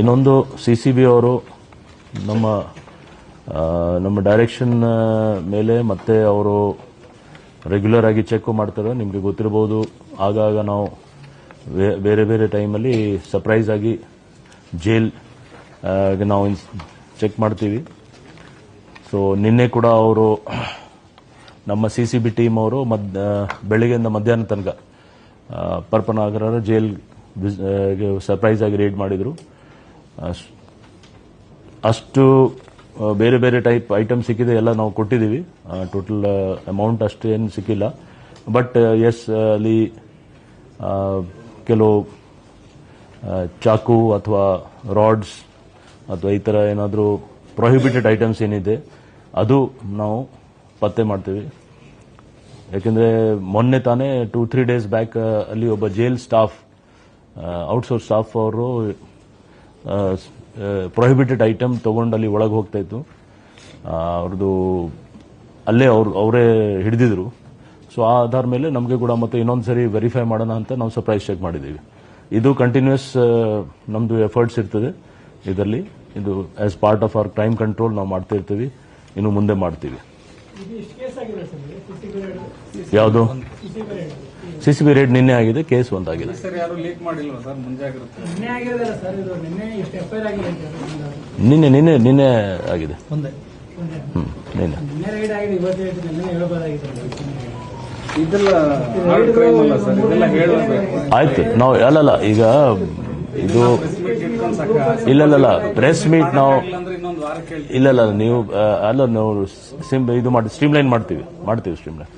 ಇನ್ನೊಂದು C C B ಅವರು ನಮ್ಮ ನಮ್ಮ ಡೈರೆಕ್ಷನ್ ಮೇಲೆ ಮತ್ತೆ ಅವರು ರೆಗ್ಯುಲರ್ ಆಗಿ ಚೆಕ್ ಮಾಡ್ತಾರೆ. ನಿಮಗೆ ಗೊತ್ತಿರಬಹುದು ಆಗಾಗ ನಾವು ಬೇರೆ ಬೇರೆ ಟೈಮಲ್ಲಿ ಸರ್ಪ್ರೈಸ್ ಆಗಿ ಜೈಲ್ ನಾವು ಚೆಕ್ ಮಾಡ್ತೀವಿ. ಸೊ ನಿನ್ನೆ ಕೂಡ ಅವರು ನಮ್ಮ ಸಿ ಸಿ ಬಿ ಟೀಮ್ ಅವರು ಮದ್ ಬೆಳಿಗ್ಗೆಯಿಂದ ಮಧ್ಯಾಹ್ನ ತನಕ ಪರ್ಪನಾಗರ ಜೈಲ್ ಸರ್ಪ್ರೈಸ್ ಆಗಿ ರೇಡ್ ಮಾಡಿದರು. ಅಷ್ಟು ಬೇರೆ ಬೇರೆ ಟೈಪ್ ಐಟಮ್ ಸಿಕ್ಕಿದೆ, ಎಲ್ಲ ನಾವು ಕೊಟ್ಟಿದ್ದೀವಿ. ಟೋಟಲ್ ಅಮೌಂಟ್ ಅಷ್ಟು ಏನು ಸಿಕ್ಕಿಲ್ಲ. ಬಟ್ ಎಸ್ ಅಲ್ಲಿ ಕೆಲವು ಚಾಕು ಅಥವಾ ರಾಡ್ಸ್ ಅಥವಾ ಈ ಥರ ಏನಾದರೂ ಪ್ರೊಹಿಬಿಟೆಡ್ ಐಟಮ್ಸ್ ಏನಿದೆ, ಅದು ನಾವು ಪತ್ತೆ ಮಾಡ್ತೀವಿ. ಯಾಕೆಂದರೆ ಮೊನ್ನೆ ತಾನೇ ಟೂ ತ್ರೀ ಡೇಸ್ ಬ್ಯಾಕ್ ಅಲ್ಲಿ ಒಬ್ಬ ಜೈಲ್ ಸ್ಟಾಫ್ ಔಟ್ಸೋರ್ಸ್ ಸ್ಟಾಫ್ ಅವರು ಪ್ರೊಹಿಬಿಟೆಡ್ ಐಟಮ್ ತೊಗೊಂಡು ಅಲ್ಲಿ ಒಳಗೆ ಹೋಗ್ತಾ ಇತ್ತು. ಅವ್ರದ್ದು ಅಲ್ಲೇ ಅವ್ರು, ಅವರೇ ಹಿಡಿದಿದ್ರು. ಸೊ ಆ ಆಧಾರ ಮೇಲೆ ನಮಗೆ ಕೂಡ ಮತ್ತೆ ಇನ್ನೊಂದು ಸರಿ ವೆರಿಫೈ ಮಾಡೋಣ ಅಂತ ನಾವು ಸರ್ಪ್ರೈಸ್ ಚೆಕ್ ಮಾಡಿದ್ದೀವಿ. ಇದು ಕಂಟಿನ್ಯೂಸ್ ನಮ್ಮದು ಎಫರ್ಟ್ಸ್ ಇರ್ತದೆ ಇದರಲ್ಲಿ. ಇದು as part of our crime control ನಾವು ಮಾಡ್ತಾ ಇರ್ತೀವಿ. ಇನ್ನು ಮುಂದೆ ಮಾಡ್ತೀವಿ. ಯಾವುದು? ಸಿ ಸಿ ಬಿ ರೇಡ್ ನಿನ್ನೆ ಆಗಿದೆ ಕೇಸ್ ಒಂದಾಗಿದೆ. ಸರ್ ಯಾರು ಲೀಕ್ ಮಾಡಿಲ್ವಾ ಸರ್? ಮುಂಜಾಗ್ರತೆ. ನಿನ್ನೆ ಆಗಿರೋದಲ್ಲ ಸರ್ ಇದು ನಿನ್ನೆ ನಿನ್ನೆ ನಿನ್ನೆ ನಿನ್ನೆ ಆಗಿದೆ. ಒಂದೇ. ಹ್ಮ್ ನಿನ್ನೆ. ನಿನ್ನೆ ಆಗಿದೆ ಇವತ್ತು ಹೇಳ್ತೀನಿ ನಿನ್ನೆ ಹೇಳ್ಬೋದಾಗಿತ್ತು ಇದೆಲ್ಲ ಹಾರ್ಡ್ ಕ್ರೈಮ್ ಅಲ್ಲ ಸರ್ ಇದೆಲ್ಲ ಹೇಳಬೇಕು. ಆಯ್ತು ನಾವು ಅಲ್ಲಲ್ಲ ಈಗ ಇದು ಇಲ್ಲ ಇಲ್ಲ ಪ್ರೆಸ್ ಮೀಟ್ ನಾವು ಇಲ್ಲ ಇಲ್ಲ ನೀವು ಅಲ್ಲ ನಾವು ಸಿಮ್ ಇದು ಮಾಡಿ ಸ್ಟ್ರೀಮ್ ಲೈನ್ ಮಾಡ್ತೀವಿ ಮಾಡ್ತೀವಿ ಸ್ಟ್ರೀಮ್ ಲೈನ್